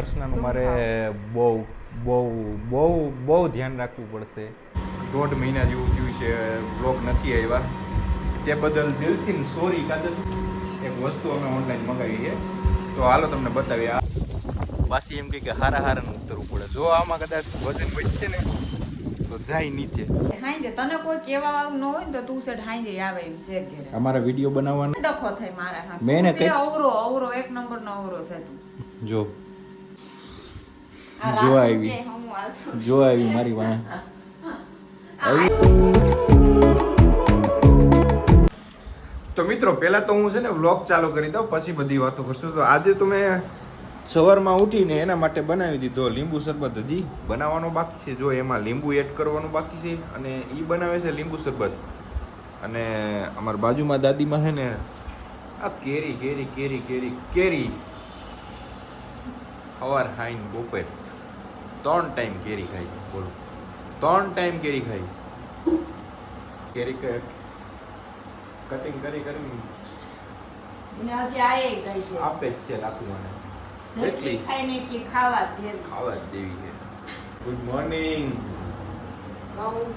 દર્શનાનું મારે બહુ બહુ બહુ બહુ ધ્યાન રાખવું પડશે. દોઢ મહિના જેવું થયું છે બ્લોગ નથી આવ્યા. તે બદલ દિલથી સોરી કાદર એક વસ્તુ અમે ઓનલાઈન મંગાવી છે. તો હાલો તમને બતાવીએ. આ પાછી એમ કહે કે હારા હારાનું ઉતરવું પડે. જો આમાં કદાચ વજન વધશે ને તો જાય નીચે. હાંજે તને કોઈ કેવા વાળું ન હોય ને તો તું સેટ હાંજે આવે એમ છે અમારા વીડિયો બનાવવાનો. ડખો થાય મારા હાથ મેં કઈ- અવરો અવરો એક નંબર નો અવરો છે તું. જો જો આવી. જો આવી મારી વાંહે તો મિત્રો પહેલાં તો હું છે ને વ્લોગ ચાલુ કરી દઉં પછી બધી વાતો કરશું. તો આજે તમે સવારમાં ઉઠીને એના માટે બનાવી દીધો લીંબુ શરબત. હજી બનાવવાનો બાકી છે. જો એમાં લીંબુ એડ કરવાનું બાકી છે અને એ બનાવે છે લીંબુ શરબત. અને અમારા બાજુમાં દાદીમાં છે ને આ કેરી કેરી કેરી કેરી કેરી. હવાર હાઈન બપોર. ત્રણ ટાઈમ કેરી ખાઈ. બોલો. ત્રણ ટાઈમ કેરી ખાઈ. કેરી કટિંગ કરી કરી. આપે જ છે લાખું મને એટલી ખાય ને એટલી ખાવા જ દેવી. છે. ખાવા દેવી છે. ગુડ મોર્નિંગ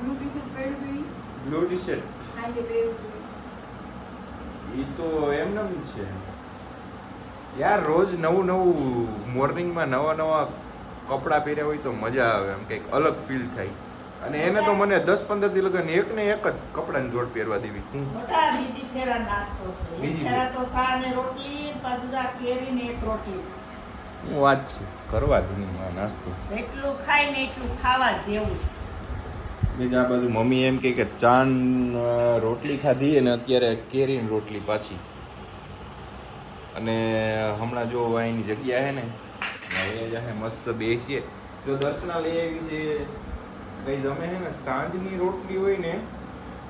બ્લુ ટી-શર્ટ પહેર્યું હતું ઈ? બ્લુ ટી શર્ટ હાંજે પહેર્યું એ તો એમનેમ જ છે. યાર રોજ નવું નવું મોર્નિંગમાં નવા નવા કપડાં પહેર્યા હોય તો મજા આવે એમ કંઈક અલગ ફીલ થાય. અને એને તો મને દસ પંદરથી લગન એક ને એક જ કપડાની જોડ પહેરવા દેવી. હું બીજી ફેરા નાસ્તો છે. બીજી ફેરા તો સા ને રોટલી પાછું આ કેરી ને એક રોટલી. હું વાત છે. કરવા દઉં નાસ્તો. જેટલું ખાય ને એટલું ખાવા દેવું છે. બીજા બાજુ મમ્મી એમ કહે કે ચાન રોટલી ખાધી અને અત્યારે કેરીની રોટલી પાછી. અને હમણાં જો અહીંની જગ્યા છે ને હવે જાહે મસ્ત બેસીએ. જો દર્શના લઈ આવી છે, કઈ જમે છે ને, સાંજની રોટલી હોય ને,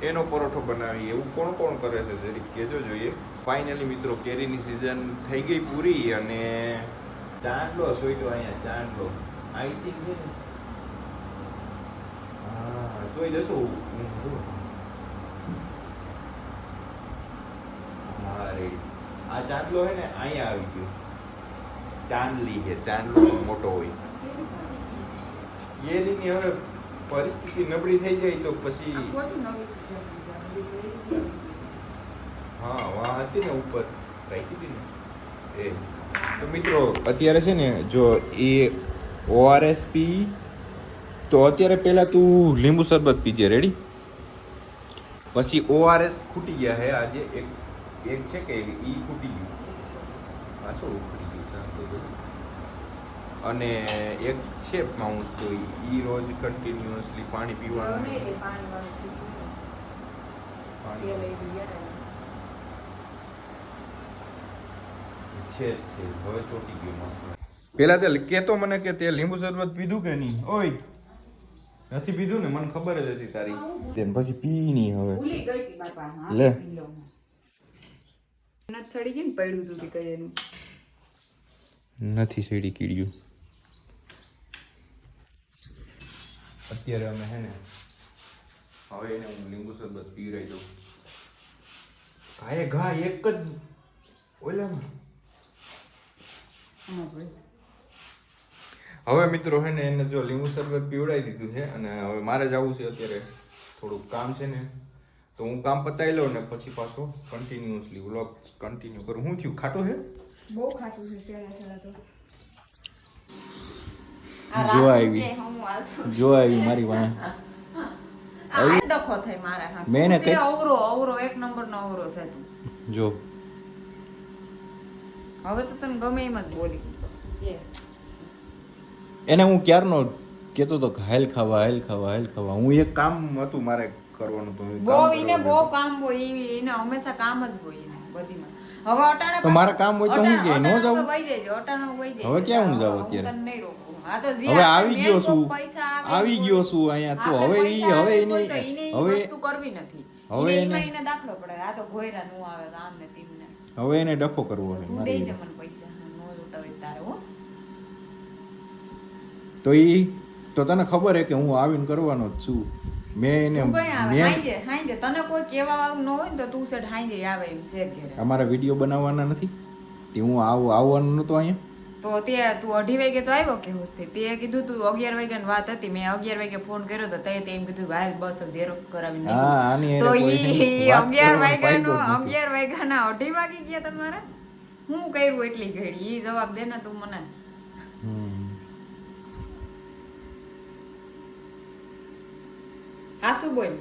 એનો પરોઠો બનાવી એવું કોણ કોણ કરે છે, જરીક કહેજો જોઈએ. ફાઇનલી મિત્રો, કેરીની સિઝન થઈ ગઈ પૂરી અને ચાંદલો સોઈટો અહીંયા, ચાંદલો. આઈ થિંક છે ને. હા, તોય જશો? હા રેડી આ ચાંદલો છે ને, અહીંયા આવી ગયો. ચાંદલી છે ચાંદલો મોટો હોય. કેરીની હવે પરિસ્થિતિ નબળી થઈ જાય તો પછી. હા વાહ હતી ને ઉપર. રાખી હતી ને? એ. તો મિત્રો અત્યારે છે ને જો એ ઓઆરએસ પી તો અત્યારે પહેલાં તું લીંબુ શરબત પીજે રેડી પછી ઓઆરએસ ખૂટી ગયા હે આજે એક એક છે કે એ ખૂટી ગયું? આ શું ખૂટી ગયું છે આ બધું? અને એક છે માઉન્ટ તો એ રોજ કન્ટિન્યુઅસલી પાણી પીવાનું. છે છે હવે ચોટી ગયો મસ્ત. પેલા તે કેતો મને કે તે લીંબુ શરબત પીધું કે નહીં? ઓય નથી પીધું ને? મને ખબર જ હતી તારી. તેમ પછી પી નહીં હવે. ભૂલી ગઈ હતી બાપા લે. નથી સડી ને પડ્યું તું કે કઈ એનું. નથી સડી કીડ્યું. અત્યારે અમે હે ને હવે એને હું લીંબુ શરબત પી રહી દઉં. ઘાએ ઘા એક જ ઓલામાં. હવે મિત્રો હે ને એને જો લીંબુ શરબત પીવડાવી દીધું છે અને હવે મારે જવું છે અત્યારે. થોડુંક કામ છે ને તો હું કામ પતાવી લઉં ને પછી પાછો કન્ટિન્યુઅસલી વ્લોગ કન્ટિન્યુ કરું. હું થયું? ખાટું છે? બહુ ખાટું છે તો. જો આવી. હું હાલતો. જો આવી મારી વાહ ડખો થાય મારા હાથ મેં એને તું છે કઈ- અવરો અવરો એક નંબર નો અવરો છે જો. હવે તો તને ગમે એમ જ બોલી. એને હું ક્યારનો કહેતો હતો હાલ ખાવા હાલ ખાવા હાલ ખાવા. હું એક કામ હતું મારે કરવાનું તો. બહુ કામ હોય એને હંમેશા કામ જ હોય એને બધીમાં. હવે અટાણે તો મારે કામ હોય તો હું અટાણે- કે ન. હવે ક્યાં હું જાઉં અત્યારે? તને નહીં રોકું. હવે આવી ગયો છું. આવી ગયો છું અહીંયા તો. હવે ઈ હવે એને હવે કરવી નથી. હવે એને દાખલો પડે. આ તો ઘોયરા નું આવે તો આમ ને તેમ ને. હવે એને ડખો કરવો છે મારી દે મને પૈસા. નો હોય તારે હો. તો ઈ તો તને ખબર હે કે હું આવીને કરવાનો જ છું. મેં એને મેં તને કોઈ કેવા વાળું ન હોય ને તો તું સેટ હાંજે આવે એમ છે અમારા વીડિયો બનાવવાના નથી? તે હું આવું આવવાનું નતો અહીંયા? તો તે તું અઢી વાગે તો આવ્યો કે હોસ્ટેલ તે કીધું તું અગિયાર વાગ્યાની વાત હતી મેં અગિયાર વાગે ફોન કર્યો તો તે એમ કીધું ભાઈ બસ ઝેરો નીકળું. તો ઈ અગિયાર વાગ્યાનો અગિયાર વાગ્યાના અઢી વાગી ગયા તમારે? હું કર્યું એટલી ઘડી? ઈ જવાબ દે ને તું મને. આ શું બોલ.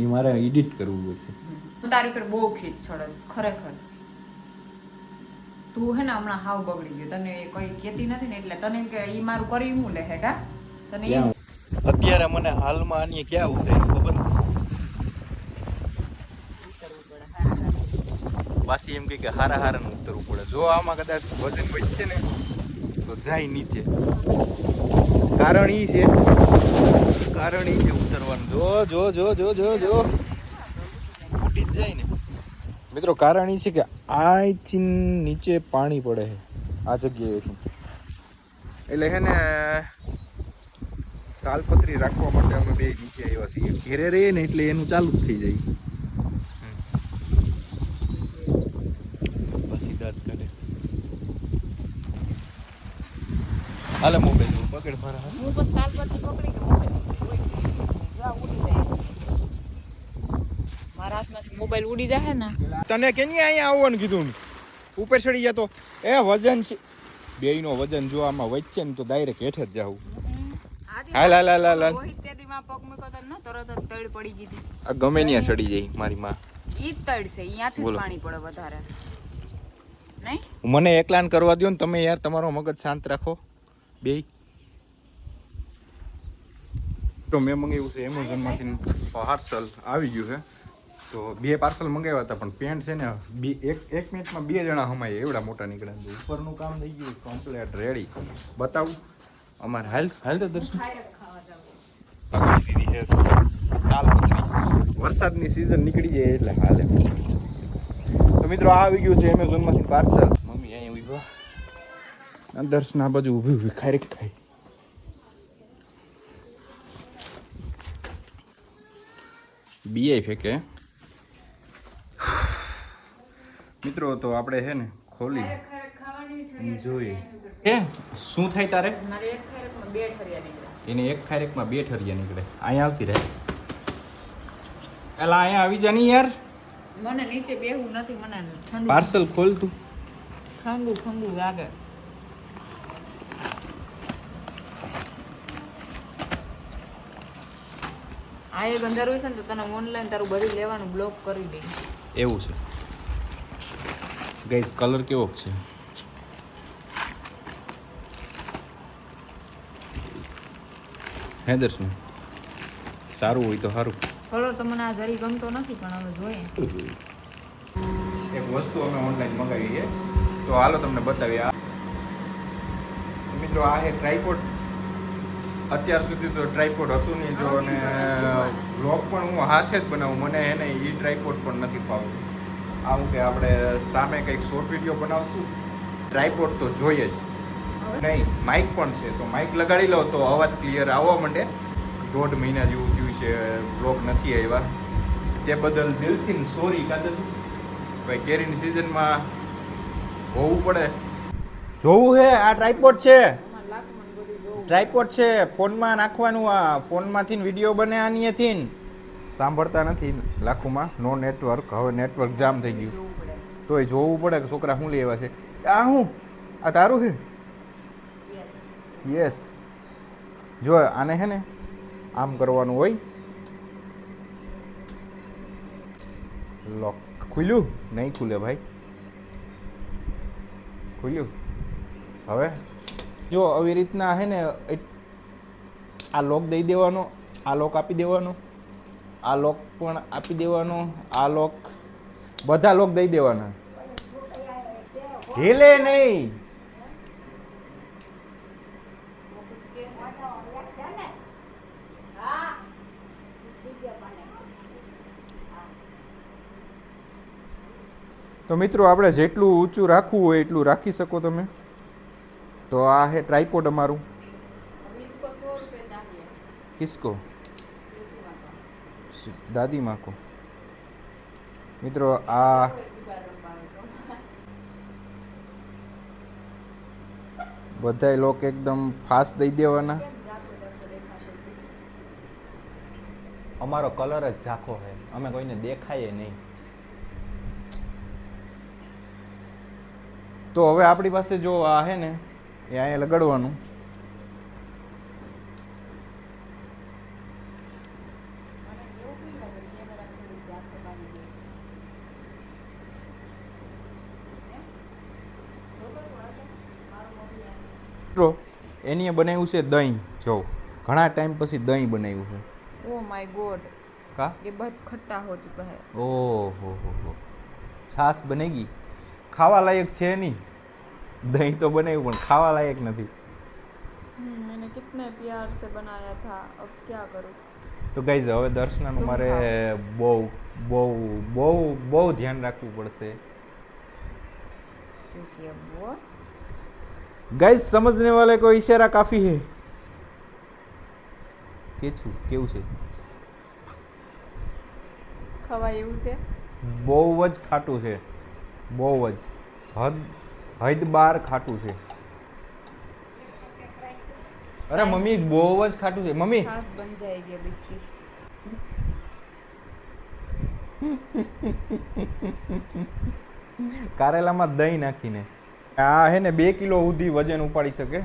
એ મારે એડિટ કરવું પડશે હું તારી પર બહુ ખીચ છોડસ ખરેખર. તું હે ને હમણાં હાવ બગડી ગયો. તને કોઈ કહેતી નથી ને એટલે તને કે ઈ મારું કરી હું લે હે કા? તને એમ અત્યારે મને હાલમાં આની ક્યાં ઉતારી ખબર પાછી એમ કે હારા હારા ઉતરવું પડે. જો આમાં કદાચ વજન વધશે ને, તો જાય નીચે. કારણ ઈ છે, કારણ ઈ છે ઉતરવાનું. જો જો જો જો જો જો. મિત્રો કારણ એ છે કે અહીંથી નીચે પાણી પડે છે. આ જગ્યાએથી એટલે હે ને તાલપત્રી રાખવા માટે અમે બે નીચે આવ્યા છીએ. ઘેરે રહીએ ને એટલે એનું ચાલુ જ થઈ જાય. હાલે મોબાઈલ પકડ મારા હું બસ તાલપત્રી પકડી કે મોબાઈલ જા ઉડી જાય મારા હાથમાંથી મોબાઈલ ઉડી જાય ને. તને કેની અહીંયા આવવાનું કીધું ઉપર ચડી જતો એ વજન છે. બેયનો વજન જો આમાં વચ્ચે ને તો ડાયરેક્ટ હેઠે જ જાવું હાલ, હાલ, હાલ, હાલ, હાલ. રોહિત તે દી માં પગ મૂક્યો તો ન તરત જ તળ પડી ગઈ હતી. આ ગમે ત્યાં ચડી જાય મારી માં. ઈ તળ છે અહીંયાથી પાણી પડે વધારે. નહીં? મને એકલાન કરવા દો ને તમે યાર તમારો મગજ શાંત રાખો. બે તો મેં મંગાવ્યું છે એમેઝોનમાંથી પાર્સલ. આવી ગયું છે. તો બે પાર્સલ મંગાવ્યા હતા, પણ પેન્ટ છે ને બે, એક એક મિનિટમાં બે જણા હમાય એવડા મોટા નીકળ્યા છે. ઉપરનું કામ થઈ ગયું કમ્પ્લેટ રેડી બતાવું, અમારે હાલ હાલ તો દર્શન. વરસાદની સિઝન નીકળી જાય એટલે હાલે. તો મિત્રો આવી ગયું છે એમેઝોનમાંથી પાર્સલ મમ્મી, અહીંયા ઊભા દર્શન આ બાજુ ઊભી ઊભી ખાઈ ખાઈ બીઆઈ ફેંકે મિત્રો તો આપણે છે ને ખોલી. જોઈએ શું થાય તારે? એને એક ખારેકમાં બે ઠરિયા નીકળે. અહીંયા આવતી રહે. એલા અહીંયા આવી જા નહીં યાર. મને નીચે બેહવું નથી મને ઠંડુ પાર્સલ ખોલ તું. ખંગુ ખંગુ લાગે. આ એક અંદર હોય છે ને તો તને ઓનલાઈન તારું બધું લેવાનું બ્લોક કરી દે એવું છે. ગાઈસ કલર કેવો છે? હે દર્શન સારું હોય તો સારું. કલર તો મને આ જરી ગમતો નથી પણ હવે જોઈએ. એક વસ્તુ અમે ઓનલાઈન મંગાવી છે તો હાલો તમને બતાવીએ. આ મિત્રો આ છે ટ્રાયપોડ અત્યાર સુધી તો ટ્રાયપોડ હતું નહીં જો અને બ્લોગ પણ હું હાથે જ બનાવું. મને એને એ ટ્રાયપોડ પણ નથી ફાવતું. આવું કે આપણે સામે કંઈક શોર્ટ વીડિયો બનાવશું. ટ્રાયપોડ તો જોઈએ જ. નહીં માઇક પણ છે, તો માઇક લગાડી લો તો અવાજ ક્લિયર આવવા માંડે. દોઢ મહિના જેવું થયું છે બ્લોગ નથી આવ્યા. તે બદલ દિલથી સોરી કાદર ભાઈ, કેરીની સિઝનમાં હોવું પડે. જોવું છે આ ટ્રાયપોડ છે. ટ્રાયપોડ છે ફોનમાં નાખવાનું આ ફોનમાંથી વીડિયો બને આનીએથી સાંભળતા નથી લાખોમાં. નો નેટવર્ક હવે નેટવર્ક જામ થઈ ગયું. તોય જોવું પડે કે છોકરા શું લેવા છે. આ હું? આ તારું છે? યસ જો આને હે ને આમ કરવાનું હોય. લોક ખુલ્યું? નહીં ખુલે ભાઈ. ખુલ્યું. હવે જો આવી રીતના હે ને, આ લોક દઈ દેવાનો, આ લોક આપી દેવાનો. આ લોક પણ આપી દેવાનો આ લોક બધા લોક દઈ દેવાના. ઢીલે નહીં. તો મિત્રો આપણે જેટલું ઊંચું રાખવું હોય એટલું રાખી શકો તમે. તો આ હે ટ્રાયપોડ અમારું. કિસ્કો. દાદી માકો. મિત્રો, આ બધા લોકો એકદમ ફાસ્ટ દઈ દેવાના. અમારો કલર જ ઝાખો છે. અમે કોઈને દેખાય નહીં. તો હવે આપણી પાસે જો આ છે ને, એ અહીંયા લગાડવાનું. એની બનાવ્યું છે દહીં જો ઘણા ટાઈમ પછી દહીં બનાવ્યું છે ઓ માય ગોડ કા ये बहुत खट्टा हो चुका है ઓહો હો હો છાશ બનેગી ખાવા લાયક છે નહીં દહીં તો બનાવ્યું પણ ખાવા લાયક નથી मैंने कितने प्यार से बनाया था अब क्या करूं તો ગાઈઝ હવે દર્શનાનું મારે બહુ બહુ બહુ બહુ ધ્યાન રાખવું પડશે क्योंकि अब वो ગાઈઝ સમજને વાલે કો ઈશારા કાફી હે કે છું કેવું છે ખવાય એવું છે બહુ જ ખાટું છે બહુ જ હદ હદ બાર ખાટું છે અરે મમ્મી બહુ જ ખાટું છે મમ્મી छाछ बन जाएगी अब इसकी કારેલામાં દહીં નાખીને આ હે ને બે કિલો સુધી વજન ઉપાડી શકે.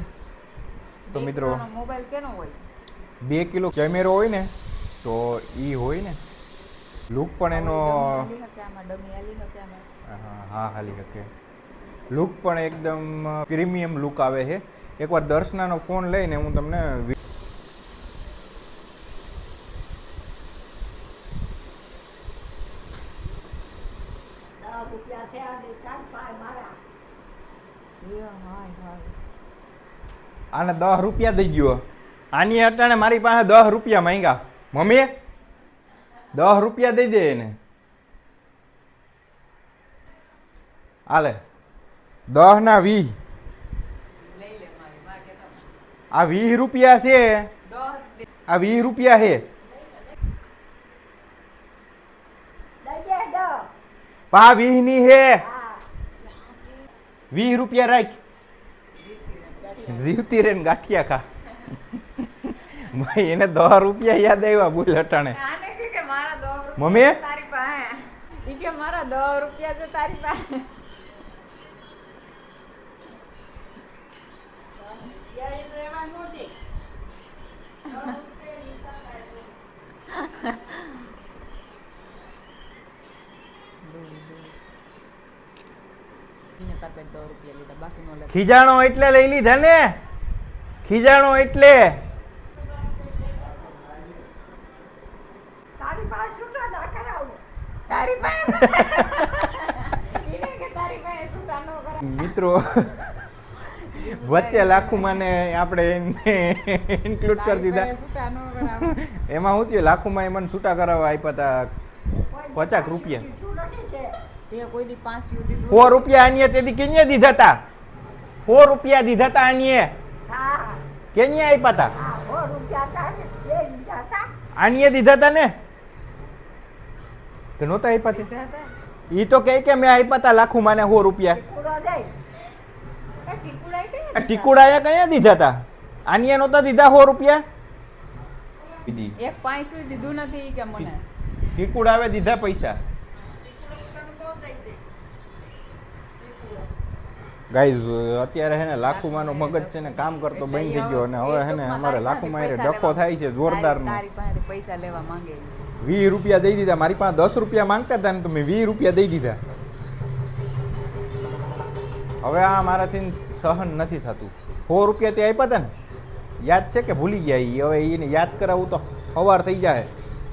તો મિત્રો મોબાઈલ કેનો હોય? બે કિલો કેમેરો હોય ને તો ઈ હોય ને. લુક પણ એનો હા હાલી શકે લુક પણ એકદમ પ્રીમિયમ લુક આવે છે એકવાર દર્શનાનો ફોન લઈને હું તમને વિ- દસ રૂપિયા છે અને ચાર પાંચ મારા એ હાય હાય આને દસ રૂપિયા દઈ ગયો. આની અટાણે મારી પાસે દસ રૂપિયા માંગ્યા. મમ્મી દસ રૂપિયા દઈ દે એને. હાલે. દસ ના વીસ. આ વીસ રૂપિયા છે. આ વીસ રૂપિયા છે. પા વીસની હે. વીસ રૂપિયા રાખ. જીવતી રે ને ગાંઠિયા ખા. ભાઈ એને દસ રૂપિયા યાદ આવ્યા બોલ અટાણે. આને કે કે મારા દો મમ્મી? તારી પાસે. કે મારા દો રૂપિયા છે તારી પાસે. ત્યાં એમ રૂપિયા લીધા બાકી નો ખીજાણો એટલે લઈ લીધા ને? ખીજાણો એટલે. તારી પાસે છૂટા ના કરાવું તારી પાસે એને કે તારી પાસે સુતા નો કરા મિત્રો વચ્ચે લાખુમાને આપણે ઇન્ક્લુડ કરી દીધા. એમાં હું થયું? લાખુમાં એ મને છૂટા કરાવવા આપ્યા હતા પચાસ રૂપિયા. તે કોઈ દી પાંચ યુ દીધું સો રૂપિયા આનીએ તેથી કેન્યા દીધા હતા સો રૂપિયા દીધા હતા આનીએ હા. કેને આપ્યા હતા હા સો રૂપિયા આનીએ દીધા હતા ને? કે નહોતા આપ્યા તે? હતા ઈ તો કહે કે મેં આપ્યા હતા લાખુમાને સો રૂપિયા. ટીકુડાએ કયા દીધા હતા આનીએ નહોતા દીધા સો રૂપિયા? એક પાંચ સુધી દીધું નથી કે મને. ટીકુડાવે દીધા પૈસા. ગાઈઝ અત્યારે હે ને લાખુમાનો મગજ છે ને કામ કરતો બંધ થઈ ગયો અને હવે હે ને અમારે લાખુમાં એ ડખો થાય છે જોરદારનો. પૈસા લેવા માંગે. વીસ રૂપિયા દઈ દીધા મારી પાસે દસ રૂપિયા માંગતા હતા ને તો મેં વીસ રૂપિયા દઈ દીધા. હવે આ મારાથી સહન નથી થતું. સો રૂપિયા તે આપ્યા હતા ને. યાદ છે કે ભૂલી ગયા એ હવે એને યાદ કરાવવું તો સવાર થઈ જાય.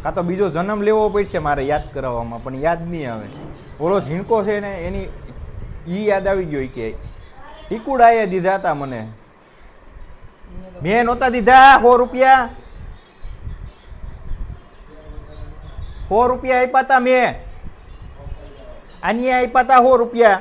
કાં તો બીજો જન્મ લેવો પડશે મારે યાદ કરાવવામાં પણ યાદ નહીં આવે. ઓલો ઝીણકો છે ને એની ઈ યાદ આવી ગયો કે કે ટીકુડાએ દીધા હતા મને. મેં નહોતા દીધા, સો રૂપિયા. સો રૂપિયા આપ્યા હતા મેં. આની આપ્યા હતા સો રૂપિયા.